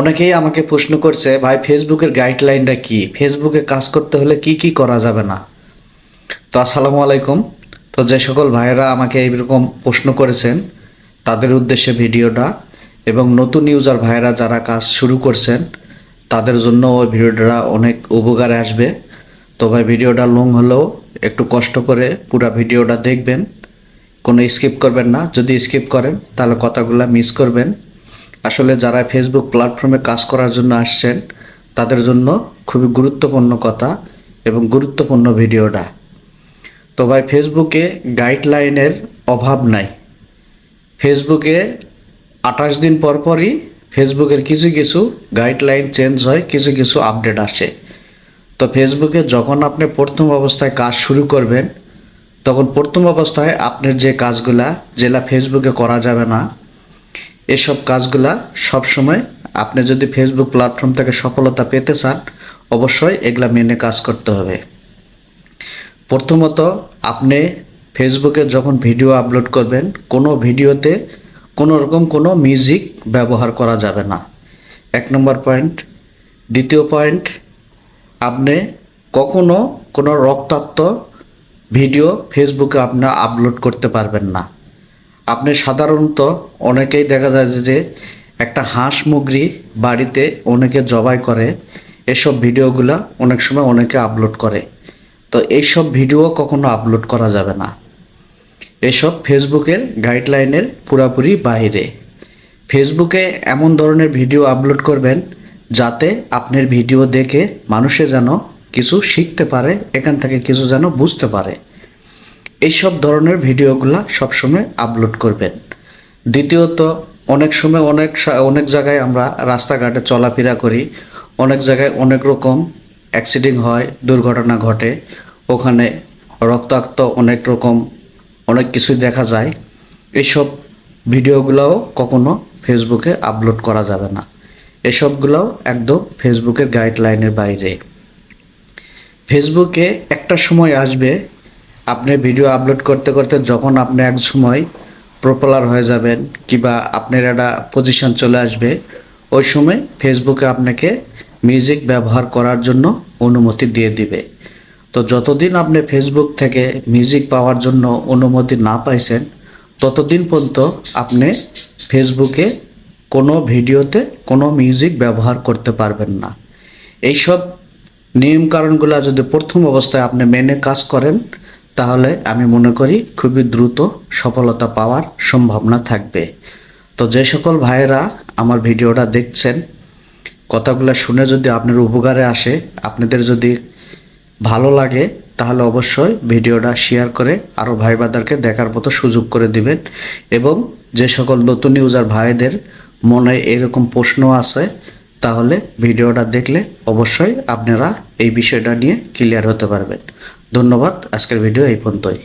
অনেকেই আমাকে প্রশ্ন করছে, ভাই ফেসবুকের গাইডলাইনটা কি? ফেসবুকে কাজ করতে হলে কি কি করা যাবে না? তো আসসালামু আলাইকুম। তো যে সকল ভাইয়েরা আমাকে এইরকম প্রশ্ন করেছেন, তাদের উদ্দেশ্যে ভিডিওটা এবং নতুন ইউজার ভাইয়েরা যারা কাজ শুরু করছেন, তাদের জন্য ওই ভিডিওটা অনেক উপকারে আসবে। তো ভাই, ভিডিওটা লং হলেও একটু কষ্ট করে পুরো ভিডিওটা দেখবেন। কোনো স্কিপ করবেন না। যদি স্কিপ করেন, তাহলে কথাগুলো মিস করবেন। আসলে যারা ফেসবুক প্ল্যাটফর্মে কাজ করার জন্য আসছেন, তাদের জন্য খুবই গুরুত্বপূর্ণ কথা এবং গুরুত্বপূর্ণ ভিডিওটা। তো ভাই ফেসবুকে গাইডলাইনের অভাব নাই। ফেসবুকে আঠাশ দিন পর পরই ফেসবুকের কিছু কিছু গাইডলাইন চেঞ্জ হয়, কিছু কিছু আপডেট আসে। তো ফেসবুকে যখন আপনি প্রথম অবস্থায় কাজ শুরু করবেন, তখন প্রথম অবস্থায় আপনার যে কাজগুলা যেটা ফেসবুকে করা যাবে না এসব কাজগুলা সবসময় আপনি যদি ফেসবুক প্ল্যাটফর্ম থেকে সফলতা পেতে চান, অবশ্যই এগুলা মেনে কাজ করতে হবে। প্রথমত, আপনি ফেসবুকে যখন ভিডিও আপলোড করবেন, কোনো ভিডিওতে কোনো রকম কোনো মিউজিক ব্যবহার করা যাবে না। এক নম্বর পয়েন্ট দ্বিতীয় পয়েন্ট আপনি কখনো কোনো রক্তাক্ত ভিডিও ফেসবুকে আপনি আপলোড করতে পারবেন না। আপনি সাধারণত অনেকেই দেখা যায় যে- একটা হাঁস মুগরি বাড়িতে অনেকে জবাই করে, এসব ভিডিওগুলা অনেক সময় অনেকে আপলোড করে। তো এইসব ভিডিও কখনো আপলোড করা যাবে না। এসব ফেসবুকের গাইডলাইনের পুরাপুরি বাইরে। ফেসবুকে এমন ধরনের ভিডিও আপলোড করবেন যাতে আপনার ভিডিও দেখে মানুষে যেন কিছু শিখতে পারে, এখান থেকে কিছু যেন বুঝতে পারে। এইসব ধরনের ভিডিওগুলো সবসময় আপলোড করবেন। দ্বিতীয়ত, অনেক সময় অনেক অনেক জায়গায় আমরা রাস্তাঘাটে চলাফেরা করি। অনেক জায়গায় অনেক রকম অ্যাক্সিডেন্ট হয়, দুর্ঘটনা ঘটে। ওখানে রক্তাক্ত অনেক রকম, অনেক কিছুই দেখা যায়। এইসব ভিডিওগুলোও কখনো ফেসবুকে আপলোড করা যাবে না। এসবগুলোও একদম ফেসবুকের গাইডলাইনের বাইরে। ফেসবুকে একটা সময় আসবে আপনি ভিডিও আপলোড করতে করতে যখন আপনি এক সময় পপুলার হয়ে যাবেন, কিংবা আপনার একটা পজিশন চলে আসবে, ওই সময় ফেসবুকে আপনাকে মিউজিক ব্যবহার করার জন্য অনুমতি দিয়ে দিবে। তো যতদিন আপনি ফেসবুক থেকে মিউজিক পাওয়ার জন্য অনুমতি না পাইছেন, ততদিন পর্যন্ত আপনি ফেসবুকে কোনো ভিডিওতে কোনো মিউজিক ব্যবহার করতে পারবেন না। এইসব নিয়ম কারণগুলো যদি প্রথম অবস্থায় আপনি মেনে কাজ করেন তাহলে আমি মনে করি খুবই দ্রুত সফলতা পাওয়ার সম্ভাবনা থাকবে। তো যে সকল ভাইয়েরা আমার ভিডিওটা দেখছেন, কথাগুলো শুনে যদি আপনার উপকারে আসে, আপনাদের যদি ভালো লাগে, তাহলে অবশ্যই ভিডিওটা শেয়ার করে আরও ভাই বাদারকে দেখার মতো সুযোগ করে দিবেন এবং যে সকল নতুন ইউজার ভাইদের মনে এরকম প্রশ্ন আছে, তাহলে ভিডিওটা দেখলে অবশ্যই আপনারা এই বিষয়টা নিয়ে ক্লিয়ার হতে পারবেন। ধন্যবাদ। আজকের ভিডিও এই পর্যন্তই।